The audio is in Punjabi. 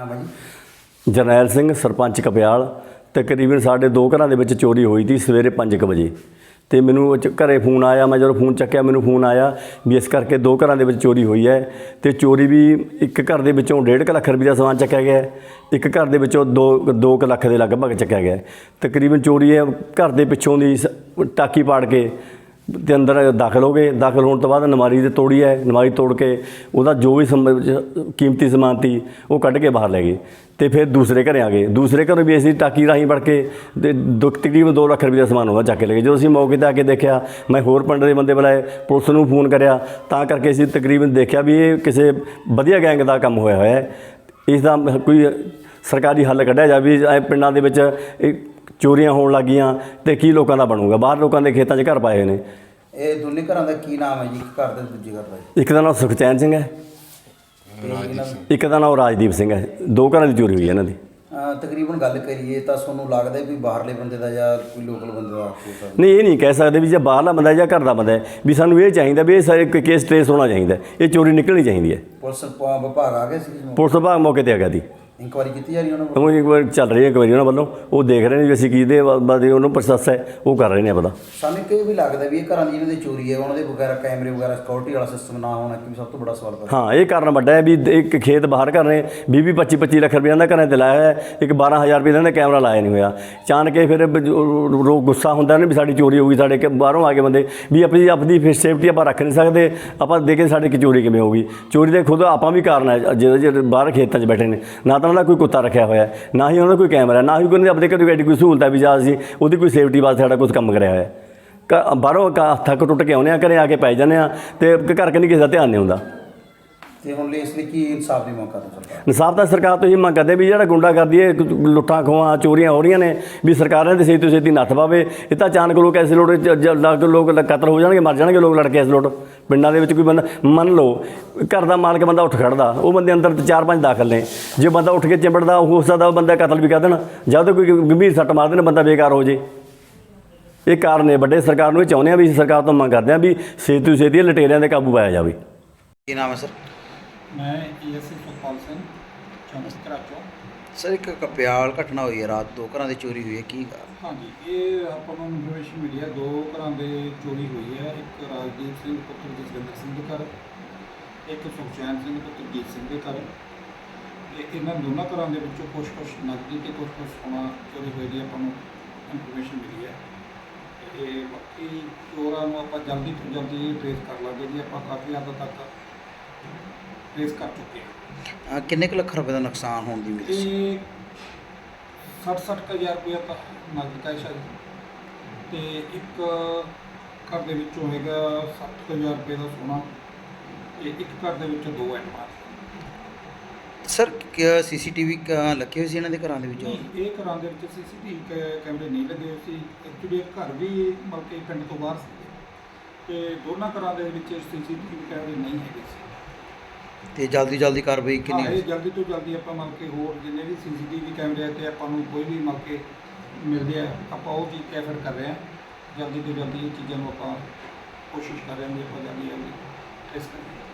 ਹਾਂ ਬਾਈ। ਜਰਨੈਲ ਸਿੰਘ, ਸਰਪੰਚ ਕਪਿਆਲ ਤਕਰੀਬਨ ਸਾਡੇ ਦੋ ਘਰਾਂ ਦੇ ਵਿੱਚ ਚੋਰੀ ਹੋਈ ਸੀ ਸਵੇਰੇ 5 ਵਜੇ। ਤੇ ਮੈਨੂੰ ਉਹ ਘਰੇ ਫੋਨ ਆਇਆ, ਮੈਂ ਜਦੋਂ ਫੋਨ ਚੱਕਿਆ, ਮੈਨੂੰ ਫੋਨ ਆਇਆ ਵੀ ਇਸ ਕਰਕੇ ਦੋ ਘਰਾਂ ਦੇ ਵਿੱਚ ਚੋਰੀ ਹੋਈ ਹੈ ਤੇ ਚੋਰੀ ਵੀ ਇੱਕ ਘਰ ਦੇ ਵਿੱਚੋਂ 1.5 ਲੱਖ ਰੁਪਏ ਦਾ ਸਮਾਨ ਚੱਕਿਆ ਗਿਆ ਇੱਕ ਘਰ ਦੇ ਵਿੱਚੋਂ 2 2 ਲੱਖ ਦੇ ਲਗਭਗ ਚੱਕਿਆ ਗਿਆ ਤਕਰੀਬਨ ਚੋਰੀ ਹੈ ਘਰ ਦੇ ਪਿੱਛੋਂ ਦੀ ਸ- ਟਾਕੀ ਪਾੜ ਕੇ ਤੇ ਅੰਦਰ ਦਾਖਲ ਹੋ ਗਏ। ਦਾਖਲ ਹੋਣ ਤੋਂ ਬਾਅਦ ਨਮਾਰੀ ਦੇ ਤੋੜੀ ਹੈ। ਨਮਾਰੀ ਤੋੜ ਕੇ ਉਹਦਾ ਜੋ ਵੀ ਸਮ- ਕੀਮਤੀ ਸਮਾਨ ਸੀ, ਉਹ ਕੱਢ ਕੇ ਬਾਹਰ ਲੈ ਗਏ। ਤੇ ਫਿਰ ਦੂਸਰੇ ਘਰੇ ਆ ਗਏ। ਦੂਸਰੇ ਘਰੋਂ ਵੀ ਅਸੀਂ ਟਾਕੀ ਰਾਹੀਂ ਵੜ ਕੇ ਤੇ ਦੋ- ਤਕਰੀਬਨ 2 ਲੱਖ ਰੁਪਏ ਦਾ ਸਮਾਨ ਉਹਦਾ ਚੱਕ ਕੇ ਲੈ ਗਏ। ਜਦੋਂ ਅਸੀਂ ਮੌਕੇ ਤੇ ਆ ਕੇ ਦੇਖਿਆ, ਮੈਂ ਹੋਰ ਪਿੰਡ ਦੇ ਬੰਦੇ ਬੁਲਾਏ, ਪੁਲਿਸ ਨੂੰ ਫੋਨ ਕਰਿਆ, ਤਾਂ ਕਰਕੇ ਅਸੀਂ ਤਕਰੀਬਨ ਦੇਖਿਆ ਵੀ ਇਹ ਕਿਸੇ ਵਧੀਆ ਗੈਂਗ ਦਾ ਕੰਮ ਹੋਇਆ ਹੋਇਆ ਹੈ। ਇਸ ਦਾ ਕੋਈ ਸਰਕਾਰੀ ਹੱਲ ਕੱਢਿਆ ਜਾਵੇ ਪਿੰਡਾਂ ਦੇ ਵਿੱਚ ਇਹ ਚੋਰੀਆਂ ਹੋਣ ਲੱਗੀਆਂ ਤੇ ਕੀ ਲੋਕਾਂ ਦਾ ਬਣੂਗਾ? ਬਾਹਰ ਲੋਕਾਂ ਦੇ ਖੇਤਾਂ 'ਚ ਘਰ ਪਾਏ ਹੋਏ ਨੇ। ਇਹ ਦੋਨੇ ਘਰਾਂ ਦਾ ਕੀ ਨਾਮ ਹੈ ਜੀ? ਇੱਕ ਘਰ ਦਾ ਤੇ ਦੂਜੇ ਘਰ ਦਾ ਜੀ? ਇੱਕ ਦਾ ਨਾਮ ਸੁਖਚੈਨ ਸਿੰਘ ਹੈ। ਤੇ ਇਹਨਾਂ ਦਾ ਇੱਕ ਦਾ ਨਾਮ ਰਾਜਦੀਪ ਸਿੰਘ ਹੈ। ਦੋ ਘਰਾਂ ਦੀ ਚੋਰੀ ਹੋਈ ਹੈ ਇਹਨਾਂ ਦੀ। ਅਹ ਤਕਰੀਬਨ ਗੱਲ ਕਰੀਏ ਤਾਂ ਤੁਹਾਨੂੰ ਲੱਗਦਾ ਹੈ ਵੀ ਬਾਹਰਲੇ ਬੰਦੇ ਦਾ ਜਾਂ ਕੋਈ ਲੋਕਲ ਬੰਦੇ ਦਾ ਹੋ ਸਕਦਾ? ਨਹੀਂ ਇਹ ਨਹੀਂ ਕਹਿ ਸਕਦੇ ਵੀ ਜੇ ਬਾਹਰਲਾ ਬੰਦਾ ਹੈ ਜਾਂ ਘਰ ਦਾ ਬੰਦਾ ਹੈ ਵੀ ਸਾਨੂੰ ਇਹ ਚਾਹੀਦਾ ਵੀ ਇਹ ਸਾਰੇ ਕੇਸ ਟ੍ਰੇਸ ਹੋਣਾ ਚਾਹੀਦਾ ਹੈ। ਇਹ ਚੋਰੀ ਨਿਕਲਣੀ ਚਾਹੀਦੀ ਹੈ। ਪੁਲਿਸ ਪ- ਵਿਭਾਗ ਆ ਗਏ ਸੀ ਪੁਲਿਸ ਵਿਭਾਗ ਮੌਕੇ ਤੇ ਆ ਗਿਆ ਦੀ ਇਨਕੁਆਇਰੀ ਕੀਤੀ ਜਾ ਰਹੀ ਉਹਨਾਂ ਵੱਲੋਂ? ਉਹ ਇੱਕ ਵਾਰ ਚੱਲ ਰਹੀ ਹੈ ਇਨਕੁਆਇਰੀ ਉਹਨਾਂ ਵੱਲੋਂ। ਉਹ ਦੇਖ ਰਹੇ ਨੇ ਵੀ ਅਸੀਂ ਕਿਹਦੇ ਬਾਰੇ ਉਹਨੂੰ ਪ੍ਰੋਸੈਸ ਹੈ ਉਹ ਕਰ ਰਹੇ ਨੇ ਪਤਾ ਸਾਨੂੰ ਕਿ ਵੀ ਲੱਗਦਾ ਵੀ ਇਹ ਘਰਾਂ ਦੀ ਜਿਹਨਾਂ ਦੀ ਚੋਰੀ ਹੈ ਉਹਨਾਂ ਦੇ ਵਗੈਰਾ ਕੈਮਰੇ ਵਗੈਰਾ ਸਿਕਿਉਰਿਟੀ ਵਾਲਾ ਸਿਸਟਮ ਨਾ ਹੋਣਾ ਕਿ ਸਭ ਤੋਂ ਵੱਡਾ ਸਵਾਲ ਪੈਦਾ। ਹਾਂ ਇਹ ਕਾਰਨ ਵੱਡਾ ਹੈ ਵੀ ਇੱਕ ਖੇਤ ਬਾਹਰ ਕਰ ਰਹੇ 20 25 25 ਲੱਖ ਰੁਪਏ ਦਾ ਘਰਾਂ ਤੇ ਲਾਇਆ ਹੋਇਆ ਹੈ। ਇੱਕ 12000 ਰੁਪਏ ਦਾ ਕੈਮਰਾ ਲਾਇਆ ਨਹੀਂ ਹੋਇਆ। ਚਾਣ ਕੇ ਫਿਰ ਬ- ਜੋ- ਰੋ ਗੁੱਸਾ ਹੁੰਦਾ ਨੇ ਵੀ ਸਾਡੀ ਚੋਰੀ ਹੋ ਗਈ ਸਾਡੇ ਕਿ ਬਾਹਰੋਂ ਆ ਕੇ ਬੰਦੇ ਵੀ ਆਪਣੀ ਆਪਣੀ ਫਿਰ ਸੇਫਟੀ ਆਪਾਂ ਰੱਖ ਨਹੀਂ ਸਕਦੇ। ਆਪਾਂ ਦੇਖੇ ਸਾਡੀ ਕਿ ਚੋਰੀ ਕਿਵੇਂ ਹੋਊਗੀ ਚੋਰੀ ਦੇ ਖੁਦ ਆਪਾਂ ਵੀ ਕਾਰਨ ਹੈ ਜਿਹੜੇ ਜਿਹੜੇ ਬਾਹਰ ਖੇਤਾਂ 'ਚ ਬੈਠੇ ਨੇ। ਨਾ ਤਾਂ ਉਹਨਾਂ ਦਾ ਕੋਈ ਕੁੱਤਾ ਰੱਖਿਆ ਹੋਇਆ ਨਾ ਹੀ ਉਹਨਾਂ ਦਾ ਕੋਈ ਕੈਮਰਾ ਨਾ ਹੀ ਕੋਈ ਉਹਨਾਂ ਦੇ ਆਪਣੇ ਘਰ ਕੋਈ ਐਡੀ ਕੋਈ ਸਹੂਲਤ ਹੈ ਵੀ ਜਾਂ ਅਸੀਂ ਉਹਦੀ ਕੋਈ ਸੇਫਟੀ ਵਾਸਤੇ ਸਾਡਾ ਕੁਝ ਕੰਮ ਕਰਿਆ ਹੋਇਆ ਹੈ। ਬਾਹਰੋਂ ਕ- ਥੱਕ ਟੁੱਟ ਕੇ ਆਉਂਦੇ ਆ ਘਰੇ ਆ ਕੇ ਪੈ ਜਾਂਦੇ ਆ ਤੇ ਘਰ ਕੰਨੀ ਕਿਸੇ ਦਾ ਧਿਆਨ ਨਹੀਂ ਹੁੰਦਾ। ਤੇ ਹੁਣ ਲਈ ਇਸ ਲਈ ਕੀ ਇਨਸਾਫ ਦੀ ਮੰਗ ਕਰਦੇ ਸਰਕਾਰ? ਇਨਸਾਫ ਤਾਂ ਸਰਕਾਰ ਤੋਂ ਹੀ ਮੰਗ ਕਰਦੇ ਵੀ ਜਿਹੜਾ ਗੁੰਡਾ ਕਰਦੀ ਹੈ ਲੁੱਟਾਂ ਖੋਹਾਂ ਚੋਰੀਆਂ ਹੋ ਰਹੀਆਂ ਨੇ ਵੀ ਸਰਕਾਰਾਂ ਦੇ ਸਹੀ ਤੋਂ ਛੇਤੀ ਨੱਥ ਪਾਵੇ। ਇਹ ਤਾਂ ਅਚਾਨਕ ਲੋਕ ਐਸੇ ਲੋੜ ਲੱਗ ਲੋਕ ਕਤਲ ਹੋ ਜਾਣਗੇ ਮਰ ਜਾਣਗੇ ਲੋਕ ਲੜ ਕੇ ਐਸੇ ਲੋਟ। ਪਿੰਡਾਂ ਦੇ ਵਿੱਚ ਕੋਈ ਬੰਦਾ ਮੰਨ ਲਓ ਘਰ ਦਾ ਮਾਲਕ ਬੰਦਾ ਉੱਠ ਖੜਦਾ ਉਹ ਬੰਦੇ ਅੰਦਰ ਤੇ ਚਾਰ ਪੰਜ ਦਾਖਲ ਨੇ। ਜੇ ਬੰਦਾ ਉੱਠ ਕੇ ਚਿੰਬੜਦਾ ਉਹ ਹੋ ਸਕਦਾ ਉਹ ਬੰਦਾ ਕਤਲ ਵੀ ਕਰ ਦੇਣ ਜਾਂ ਤਾਂ ਕੋਈ ਗੰਭੀਰ ਸੱਟ ਮਾਰ ਦੇਣ ਬੰਦਾ ਬੇਕਾਰ ਹੋ ਜੇ। ਇਹ ਕਾਰਨ ਨੇ ਵੱਡੇ ਸਰਕਾਰ ਨੂੰ ਇਹ ਚਾਹੁੰਦੇ ਆ ਵੀ ਸਰਕਾਰ ਤੋਂ ਮੰਗ ਕਰਦੇ ਆ ਵੀ ਛੇਤੀ ਤੋਂ ਛੇਤੀ ਇਹ ਲਟੇਰਿਆਂ ਦੇ ਕਾਬੂ ਪਾਇਆ ਜਾਵੇ। ਕੀ ਨਾਮ ਹੈ ਸਰ? ਮੈਂ ਈਐਸਸੀ ਸੁਖਪਾਲ ਸਿੰਘ ਚੌਂਕ ਕਰਾਚੋਂ ਸਰ ਇੱਕ ਕਪਿਆਲ ਘਟਨਾ ਹੋਈ ਹੈ ਰਾਤ ਦੋ ਘਰਾਂ ਦੀ ਚੋਰੀ ਹੋਈ ਹੈ ਕੀ ਹਾਂਜੀ ਇਹ ਆਪਾਂ ਨੂੰ ਇਨਫੋਰਮੇਸ਼ਨ ਮਿਲੀ ਹੈ ਦੋ ਘਰਾਂ ਦੇ ਚੋਰੀ ਹੋਈ ਹੈ ਇੱਕ ਰਾਜਦੀਪ ਸਿੰਘ ਪੁੱਤਰ ਜਸਵਿੰਦਰ ਸਿੰਘ ਦੇ ਘਰ ਇੱਕ ਸੁਖਚੈਨ ਸਿੰਘ ਪੁੱਤਰ ਜੀਤ ਸਿੰਘ ਦੇ ਘਰ। ਇਹ ਇਹਨਾਂ ਦੋਨਾਂ ਘਰਾਂ ਦੇ ਵਿੱਚੋਂ ਕੁਝ ਕੁਝ ਨਕਦੀ ਤੇ ਕੁਝ ਕੁਝ ਸੋਨਾ ਚੋਰੀ ਹੋਈ ਦੀ ਆਪਾਂ ਨੂੰ ਇਨਫੋਰਮੇਸ਼ਨ ਮਿਲੀ ਹੈ। ਤੇ ਬਾਕੀ ਚੋਰਾਂ ਨੂੰ ਆਪਾਂ ਜਲਦੀ ਤੋਂ ਜਲਦੀ ਟ੍ਰੇਸ ਕਰ ਲਾਂਗੇ ਜੀ ਆਪਾਂ ਕਾਫੀ ਹੱਦ ਤੱਕ ਟ੍ਰੇਸ ਕਰ ਚੁੱਕੇ ਹਾਂ। ਅਹ ਕਿੰਨੇ ਕੁ ਲੱਖ ਰੁਪਏ ਦਾ ਨੁਕਸਾਨ ਹੋਣ ਦੀ ਉਮੀਦ ਸੀ ਤੇ 60 ਹਜ਼ਾਰ ਰੁਪਇਆ ਤਾਂ ਨਗਦ ਕੈਸ਼ ਹੈ ਜੀ। ਤੇ ਇੱਕ ਘਰ ਦੇ ਵਿੱਚੋਂ ਹੈਗਾ 7000 ਰੁਪਏ ਦਾ ਸੋਨਾ ਤੇ ਇੱਕ ਘਰ ਦੇ ਵਿੱਚੋਂ ਦੋ ਐਟਮਾਂ ਸਰ ਸੀਸੀਟੀਵੀ ਲੱਗੇ ਹੋਏ ਸੀ ਇਹਨਾਂ ਦੇ ਘਰਾਂ ਦੇ ਵਿੱਚ? ਨਹੀਂ ਇਹ ਘਰਾਂ ਦੇ ਵਿੱਚ ਸੀਸੀਟੀਵੀ ਕੈਮਰੇ ਨਹੀਂ ਲੱਗੇ ਹੋਏ ਸੀ। ਐਕਚੁਅਲੀ ਘਰ ਵੀ ਮਤਲਬ ਕਿ ਪਿੰਡ ਤੋਂ ਬਾਹਰ ਸੀ ਤੇ ਦੋਨਾਂ ਘਰਾਂ ਦੇ ਵਿੱਚ ਸੀਸੀਟੀਵੀ ਕੈਮਰੇ ਨਹੀਂ ਹੈਗੇ ਸੀ। ਤੇ ਜਲਦੀ ਜਲਦੀ ਕਾਰਵਾਈ ਹਾਂ, ਕਿੰਨੀ ਇਹ ਜਲਦੀ ਤੋਂ ਜਲਦੀ ਆਪਾਂ ਮਤਲਬ ਕਿ ਹੋਰ ਜਿੰਨੇ ਵੀ ਸੀਸੀਟੀਵੀ ਕੈਮਰੇ ਤੇ ਆਪਾਂ ਨੂੰ ਕੋਈ ਵੀ ਮਤਲਬ ਕਿ ਮਿਲਦੇ ਆ ਆਪਾਂ ਉਹ ਚੀਜ਼ ਕੈਫਰ ਕਰ ਰਹੇ ਹਾਂ ਜਲਦੀ ਤੋਂ ਜਲਦੀ ਇਹ ਚੀਜ਼ਾਂ ਨੂੰ ਆਪਾਂ ਕੋਸ਼ਿਸ਼ ਕਰ ਰਹੇ ਹਾਂ ਵੀ ਆਪਾਂ ਜਲਦੀ ਜਲਦੀ ਟੈਸਟ ਕਰੀਏ